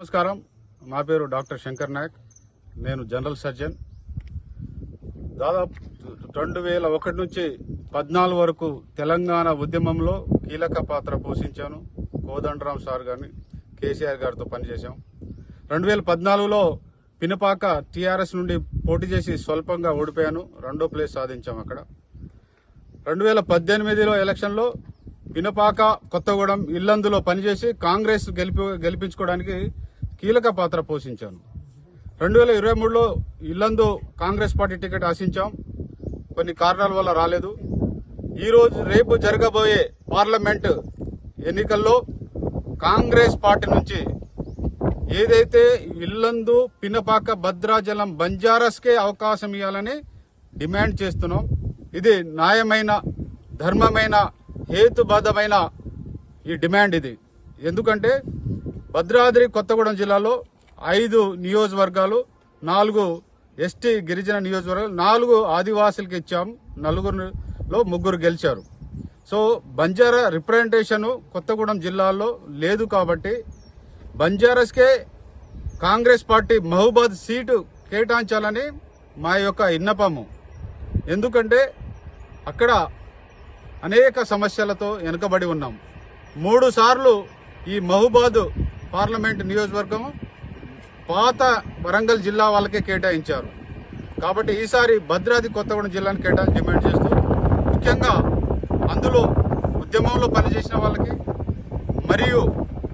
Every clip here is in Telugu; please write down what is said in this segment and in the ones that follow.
నమస్కారం. నా పేరు డాక్టర్ శంకర్ నాయక్. నేను జనరల్ సర్జన్. దాదాపు రెండు వేల ఒకటి నుంచి పద్నాలుగు వరకు తెలంగాణ ఉద్యమంలో కీలక పాత్ర పోషించాను. కోదండరాం సార్ గారిని కేసీఆర్ గారితో పనిచేశాం. రెండు వేల పద్నాలుగులో పినపాక టీఆర్ఎస్ నుండి పోటీ చేసి స్వల్పంగా ఓడిపోయాను. రెండో ప్లేస్ సాధించాం అక్కడ. రెండు వేల పద్దెనిమిదిలో ఎలక్షన్లో పినపాక కొత్తగూడెం ఇల్లందులో పనిచేసి కాంగ్రెస్ గెలిపి గెలిపించుకోవడానికి కీలక పాత్ర పోషించాను రెండు వేల ఇరవై మూడులో ఇల్లందు కాంగ్రెస్ పార్టీ టికెట్ ఆశించాం. కొన్ని కారణాల వల్ల రాలేదు. ఈరోజు రేపు జరగబోయే పార్లమెంట్ ఎన్నికల్లో కాంగ్రెస్ పార్టీ నుంచి ఏదైతే ఇల్లందు పినపాక భద్రాచలం బంజారస్కే అవకాశం ఇవ్వాలని డిమాండ్ చేస్తున్నాం. ఇది న్యాయమైన ధర్మమైన హేతుబద్ధమైన ఈ డిమాండ్ ఇది. ఎందుకంటే భద్రాద్రి కొత్తగూడెం జిల్లాలో ఐదు నియోజకవర్గాలు నాలుగు ఎస్టీ గిరిజన నియోజకవర్గాలు నాలుగు ఆదివాసులకు ఇచ్చాం. నలుగురులో ముగ్గురు గెలిచారు. సో బంజారా రిప్రజెంటేషన్ కొత్తగూడెం జిల్లాలో లేదు కాబట్టి బంజారాస్కే కాంగ్రెస్ పార్టీ మహబూబాద్ సీటు కేటాయించాలని మా యొక్క విన్నపము. ఎందుకంటే అక్కడ అనేక సమస్యలతో వెనుకబడి ఉన్నాం. మూడు సార్లు ఈ మహబూబాద్ పార్లమెంట్ నియోజకవర్గం పాత వరంగల్ జిల్లా వాళ్ళకే కేటాయించారు. కాబట్టి ఈసారి భద్రాద్రి కొత్తగూడెం జిల్లాను కేటాయించి డిమాండ్ చేస్తూ ముఖ్యంగా అందులో ఉద్యమంలో పనిచేసిన వాళ్ళకి మరియు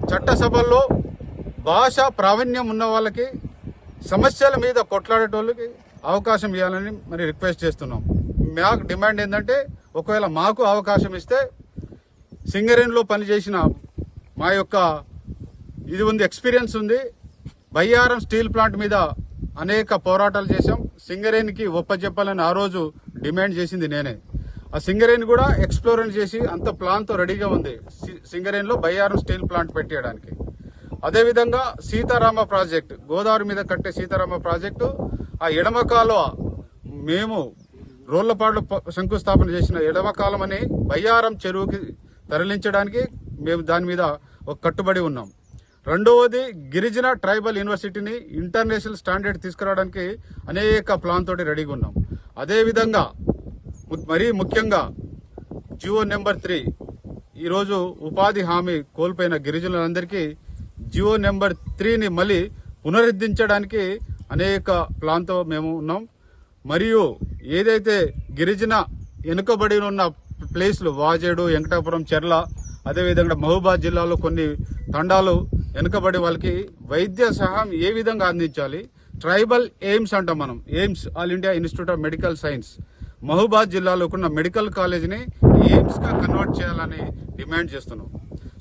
చట్టసభల్లో భాష ప్రావీణ్యం ఉన్న వాళ్ళకి సమస్యల మీద కొట్లాడేటోళ్ళకి అవకాశం ఇవ్వాలని మరి రిక్వెస్ట్ చేస్తున్నాం. మాకు డిమాండ్ ఏంటంటే ఒకవేళ మాకు అవకాశం ఇస్తే సింగరేణిలో పనిచేసిన మా యొక్క ఇది ఉంది ఎక్స్పీరియన్స్ ఉంది. బయ్యారం స్టీల్ ప్లాంట్ మీద అనేక పోరాటాలు చేశాం. సింగరేణికి ఒప్పజెప్పాలని ఆ రోజు డిమాండ్ చేసింది నేనే. ఆ సింగరేణి కూడా ఎక్స్ప్లోరన్ చేసి అంత ప్లాన్తో రెడీగా ఉంది. సింగరేణిలో బయ్యారం స్టీల్ ప్లాంట్ పెట్టేయడానికి. అదేవిధంగా సీతారామ ప్రాజెక్ట్ గోదావరి మీద కట్టే సీతారామ ప్రాజెక్టు ఆ ఎడమ కాలువ మేము రోళ్ళపాడు శంకుస్థాపన చేసిన ఎడమ కాలం అని బయ్యారం చెరువుకి తరలించడానికి మేము దాని మీద ఒక కట్టుబడి ఉన్నాం. రెండవది గిరిజన ట్రైబల్ యూనివర్సిటీని ఇంటర్నేషనల్ స్టాండర్డ్ తీసుకురావడానికి అనేక ప్లాన్ తోటి రెడీగా ఉన్నాం. అదేవిధంగా ము- మరీ ముఖ్యంగా జియో నెంబర్ త్రీ ఈరోజు ఉపాధి హామీ కోల్పోయిన గిరిజనులందరికీ జియో నెంబర్ త్రీని మళ్ళీ పునరుద్ధరించడానికి అనేక ప్లాన్తో మేము ఉన్నాం. మరియు ఏదైతే గిరిజన వెనుకబడి ఉన్న ప్లేస్లు వాజేడు వెంకటాపురం చెర్ల అదేవిధంగా మహబూబాద్ జిల్లాలో కొన్ని తండాలు వెనుకబడి వాళ్ళకి వైద్య సహాయం ఏ విధంగా అందించాలి? ట్రైబల్ ఎయిమ్స్ అంటాం మనం. AIIMS all India institute of medical science Mahabubabad జిల్లాలో ఉన్న మెడికల్ కాలేజీని ఎయిమ్స్గా కన్వర్ట్ చేయాలని డిమాండ్ చేస్తున్నాం.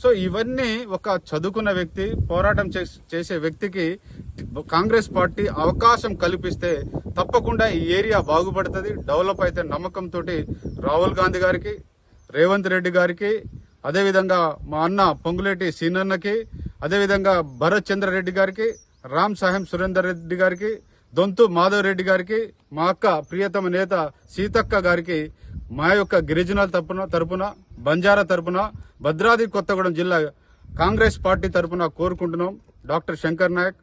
సో ఇవన్నీ ఒక చదువుకున్న వ్యక్తి పోరాటం చేస్- చేసే వ్యక్తికి కాంగ్రెస్ పార్టీ అవకాశం కల్పిస్తే తప్పకుండా ఈ ఏరియా బాగుపడుతుంది. డెవలప్ అయితే నమ్మకంతో రాహుల్ గాంధీ గారికి రేవంత్ రెడ్డి గారికి అదేవిధంగా మా అన్న పొంగులేటి సీనన్నకి అదేవిధంగా భరత్ చంద్రరెడ్డి గారికి రామ్ సాహెం సురేందర్ రెడ్డి గారికి దొంతు మాధవ్ రెడ్డి గారికి మా అక్క ప్రియతమ నేత సీతక్క గారికి మా యొక్క గిరిజనాల తరపున తరపున బంజారా తరపున భద్రాద్రి కొత్తగూడెం జిల్లా కాంగ్రెస్ పార్టీ తరపున కోరుకుంటున్నాం. Doctor Shankar Nayak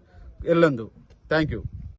Yellandu. Thank you